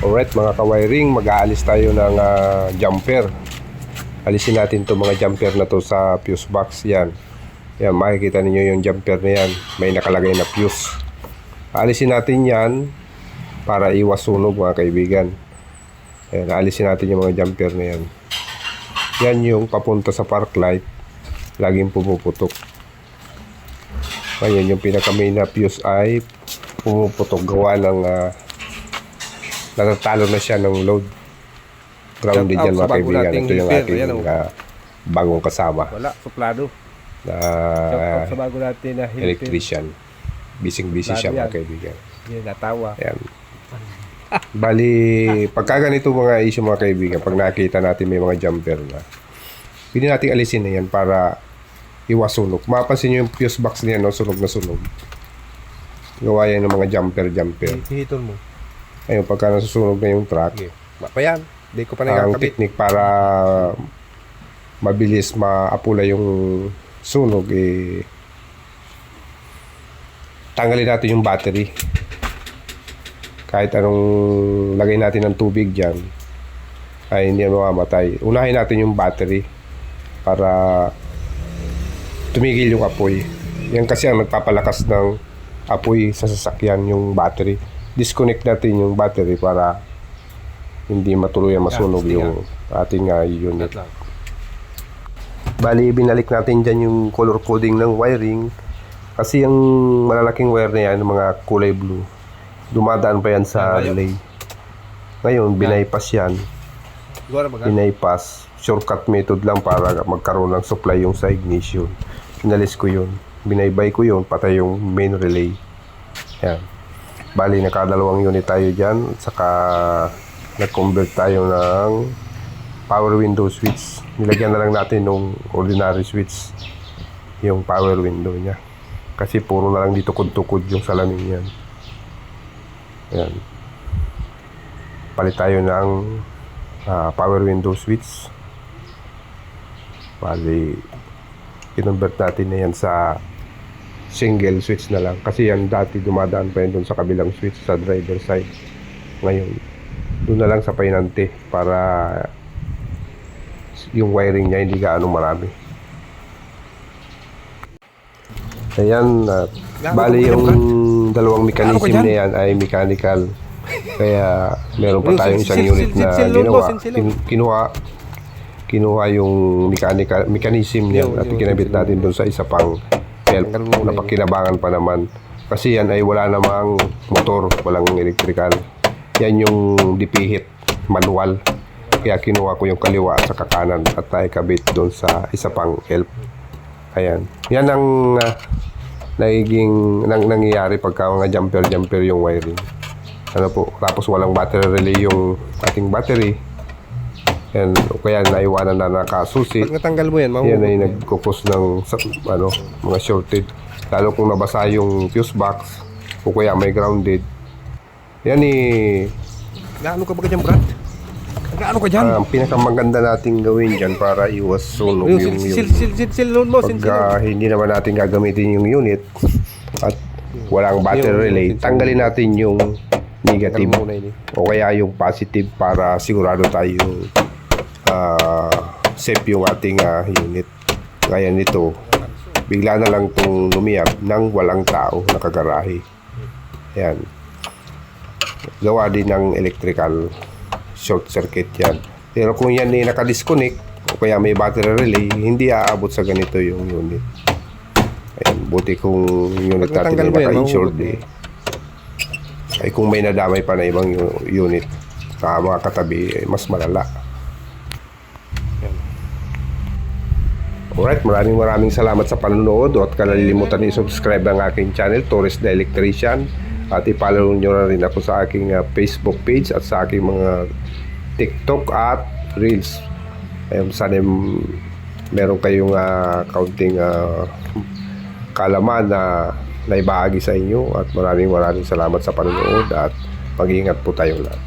Alright mga kawiring, mag-aalis tayo ng ah, jumper. Alisin natin to mga jumper na to sa fuse box. Yan. Yan, makikita ninyo yung jumper na yan. May nakalagay na fuse. Alisin natin yan para iwas sunog mga kaibigan. Yan, alisin natin yung mga jumper na yan. Yan yung papunta sa park light. Laging pumuputok. Ngayon, yung pinaka main na fuse ay pumuputok gawa ng ah, natatalo na siya ng load. Grounded yan mga kaibigan. Ito yung ating Ayan, oh. ah, bagong kasama Wala, suplado. na sa bago natin na helper. electrician. Bising-busy siya mga yan. kaibigan. Yan, natawa. Ayan. Bali, pagka ganito mga issue mga kaibigan, pag nakita natin may mga jumper na, pwede nating alisin na yan para iwas sunog. Mapapansin nyo yung fuse box niya, no? sunog na sunog. Gawa yan ng mga jumper-jumper. Hihiton mo. Ayun, pagka nasusunog na yung truck, Okay. Pa yan. Hindi ko pa ang nakakabit. technique para mabilis maapula yung sunog, eh, tanggalin natin yung battery. Kahit anong lagay natin ng tubig dyan, ay hindi mamamatay. Unahin natin yung battery para tumigil yung apoy. Yan kasi ang nagpapalakas ng apoy sa sasakyan, yung battery. Disconnect natin yung battery para hindi matuluyan masunog Yeah, yung ating uh, unit. Bali, binalik natin dyan yung color coding ng wiring. Kasi yung malalaking wire na yan, mga kulay blue, dumadaan pa yan sa Yan, relay. Ngayon, binaypass yan. Binaypass. Shortcut method lang para magkaroon ng supply yung sa ignition. Inalis ko yun. Binaybay ko yun, patay yung main relay. Yan. Bali, nakadalawang unit tayo dyan. Saka, nag-convert tayo ng power window switch. Nilagyan na lang natin nung ordinary switch yung power window niya. Kasi puro na lang dito tukod yung salamin yan. Ayan. Palit tayo ng ah, power window switch. Bali, kinonvert natin na yan sa single switch na lang. Kasi yan dati dumadaan pa yun dun sa kabilang switch sa driver side. Ngayon, doon na lang sa painante para yung wiring niya hindi gaano marami. Ayan, uh, bali yung dalawang mechanism na yan ay mechanical. Kaya meron pa Yung tayong isang unit na ginawa. kinuha kinuha yung mechanical mechanism niya Yung- at kinabit natin doon sa isa pang help Tanggalin mo muna na yun. pakinabangan pa naman. Kasi yan ay wala namang motor, walang electrical. Yan yung dipihit, manual. Kaya kinuha ko yung kaliwa at saka kanan at tayo kabit doon sa isa pang help. Ayan. Yan ang uh, nagiging nang, nangyayari pagka mga jumper-jumper yung wiring. Ano po, tapos walang battery relay yung ating battery. Yan, o kaya naiwanan na nakasusi. Pag natanggal mo yan, Yan mahuhulog. ay nagkukos ng sa- ano, mga shorted. Lalo kung nabasa yung fuse box o kaya may grounded. Yan eh, Gaano ka ba dyan, Brad? Gaano ka dyan? ang pinakamaganda nating gawin dyan para iwas sunog Yung yung, sil, sil, sil, sil, mo, sil, pag ah, hindi naman natin gagamitin yung unit at walang battery relay, tanggalin natin yung negative eh. o kaya yung positive para sigurado tayo ah, safe yung ating ah, unit. Gaya nito, bigla na lang itong lumiyab nang walang tao nakagarahe. Yan. Gawa din ng electrical short circuit yan. Pero kung yan ay nakadisconnect o kaya may battery relay, hindi aabot sa ganito yung unit. Ayan, buti kung yung yan, naka-insured eh. Ay kung may nadamay pa na ibang unit sa mga katabi, eh, mas malala. Alright, maraming maraming salamat sa panonood at kalalimutan i-subscribe ang aking channel, Torres the Electrician. At i-follow nyo na rin ako sa aking ah, Facebook page at sa aking mga TikTok at Reels. Ayun, sana meron kayong ah, kaunting ah, kalaman na naibahagi sa inyo at maraming maraming salamat sa panonood at mag-iingat po tayong lahat.